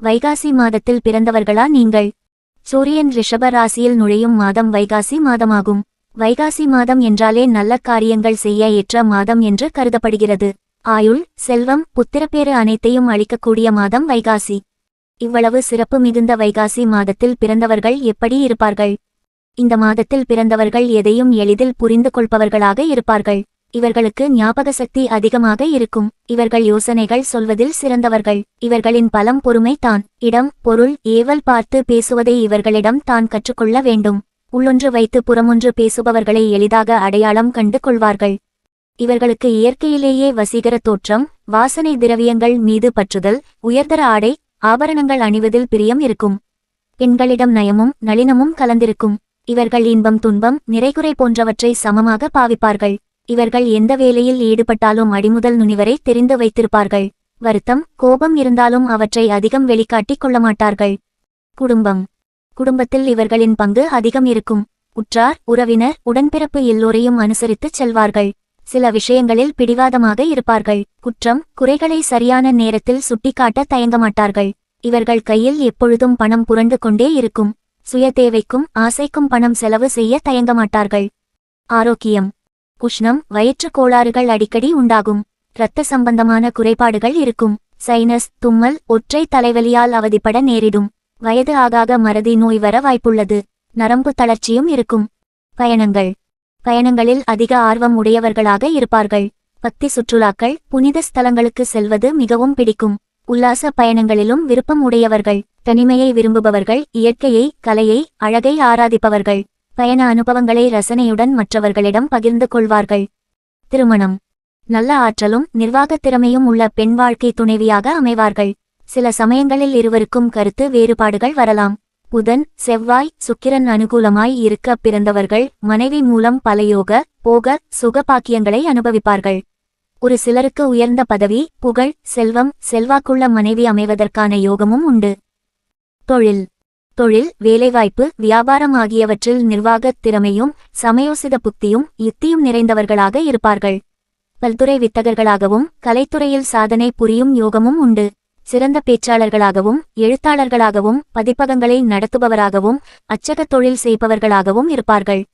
வைகாசி மாதத்தில் பிறந்தவர்களா நீங்கள்? சூரியன் ரிஷப ராசியில் நுழையும் மாதம் வைகாசி மாதமாகும். வைகாசி மாதம் என்றாலே நல்ல காரியங்கள் செய்ய ஏற்ற மாதம் என்று கருதப்படுகிறது. ஆயுள் செல்வம் புத்திரப்பேறு அனைத்தையும் அளிக்கக்கூடிய மாதம் வைகாசி. இவ்வளவு சிறப்பு மிகுந்த வைகாசி மாதத்தில் பிறந்தவர்கள் எப்படி இருப்பார்கள்? இந்த மாதத்தில் பிறந்தவர்கள் எதையும் எளிதில் புரிந்து கொள்பவர்களாக இருப்பார்கள். இவர்களுக்கு ஞாபக சக்தி அதிகமாக இருக்கும். இவர்கள் யோசனைகள் சொல்வதில் சிறந்தவர்கள். இவர்களின் பலம் பொறுமை தான். இடம் பொருள் ஏவல் பார்த்து பேசுவதை இவர்களிடம் தான் கற்றுக்கொள்ள வேண்டும். உள்ளொன்று வைத்து புறமொன்று பேசுபவர்களை எளிதாக அடையாளம் கண்டு கொள்வார்கள். இவர்களுக்கு இயற்கையிலேயே வசீகர தோற்றம் வாசனை திரவியங்கள் மீது பற்றுதல் உயர்தர ஆடை ஆபரணங்கள் அணிவதில் பிரியம் இருக்கும். பெண்களிடம் நயமும் நளினமும் கலந்திருக்கும். இவர்கள் இன்பம் துன்பம் நிறைகுறை போன்றவற்றை சமமாக பாவிப்பார்கள். இவர்கள் எந்த வேலையில் ஈடுபட்டாலும் அடிமுதல் நுனிவரை தெரிந்து வைத்திருப்பார்கள். வருத்தம் கோபம் இருந்தாலும் அவற்றை அதிகம் வெளிக்காட்டிக் கொள்ள மாட்டார்கள். குடும்பம். குடும்பத்தில் இவர்களின் பங்கு அதிகம் இருக்கும். உற்றார் உறவினர் உடன்பிறப்பு எல்லோரையும் அனுசரித்துச் செல்வார்கள். சில விஷயங்களில் பிடிவாதமாக இருப்பார்கள். குற்றம் குறைகளை சரியான நேரத்தில் சுட்டிக்காட்ட தயங்க மாட்டார்கள். இவர்கள் கையில் எப்பொழுதும் பணம் புரண்டு கொண்டே இருக்கும். சுய தேவைக்கும் ஆசைக்கும் பணம் செலவு செய்ய தயங்க மாட்டார்கள். ஆரோக்கியம். உஷ்ணம் வயிற்றுக் கோளாறுகள் அடிக்கடி உண்டாகும். இரத்த சம்பந்தமான குறைபாடுகள் இருக்கும். சைனஸ் தும்மல் ஒற்றை தலைவலியால் அவதிப்பட நேரிடும். வயது ஆகாக மறதி நோய் வர வாய்ப்புள்ளது. நரம்பு தளர்ச்சியும் இருக்கும். பயணங்கள். பயணங்களில் அதிக ஆர்வம் உடையவர்களாக இருப்பார்கள். பக்தி சுற்றுலாக்கள் புனித ஸ்தலங்களுக்கு செல்வது மிகவும் பிடிக்கும். உல்லாச பயணங்களிலும் விருப்பம் உடையவர்கள். தனிமையை விரும்புபவர்கள் இயற்கையை கலையை அழகை ஆராதிப்பவர்கள். பயண அனுபவங்களை ரசனையுடன் மற்றவர்களிடம் பகிர்ந்து கொள்வார்கள். திருமணம். நல்ல ஆற்றலும் நிர்வாகத் திறமையும் உள்ள பெண் வாழ்க்கை துணைவியாக அமைவார்கள். சில சமயங்களில் இருவருக்கும் கருத்து வேறுபாடுகள் வரலாம். புதன் செவ்வாய் சுக்கிரன் அனுகூலமாய் இருக்க பிறந்தவர்கள் மனைவி மூலம் பல யோக போக சுகபாக்கியங்களை அனுபவிப்பார்கள். ஒரு சிலருக்கு உயர்ந்த பதவி புகழ் செல்வம் செல்வாக்குள்ள மனைவி அமைவதற்கான யோகமும் உண்டு. தொழில். தொழில் வேலைவாய்ப்பு வியாபாரம் ஆகியவற்றில் நிர்வாகத் திறமையும் சமயோசித புத்தியும் யுத்தியும் நிறைந்தவர்களாக இருப்பார்கள். பல்துறை வித்தகர்களாகவும் கலைத்துறையில் சாதனை புரியும் யோகமும் உண்டு. சிறந்த பேச்சாளர்களாகவும் எழுத்தாளர்களாகவும் பதிப்பகங்களை நடத்துபவராகவும் அச்சகத் தொழில் செய்பவர்களாகவும் இருப்பார்கள்.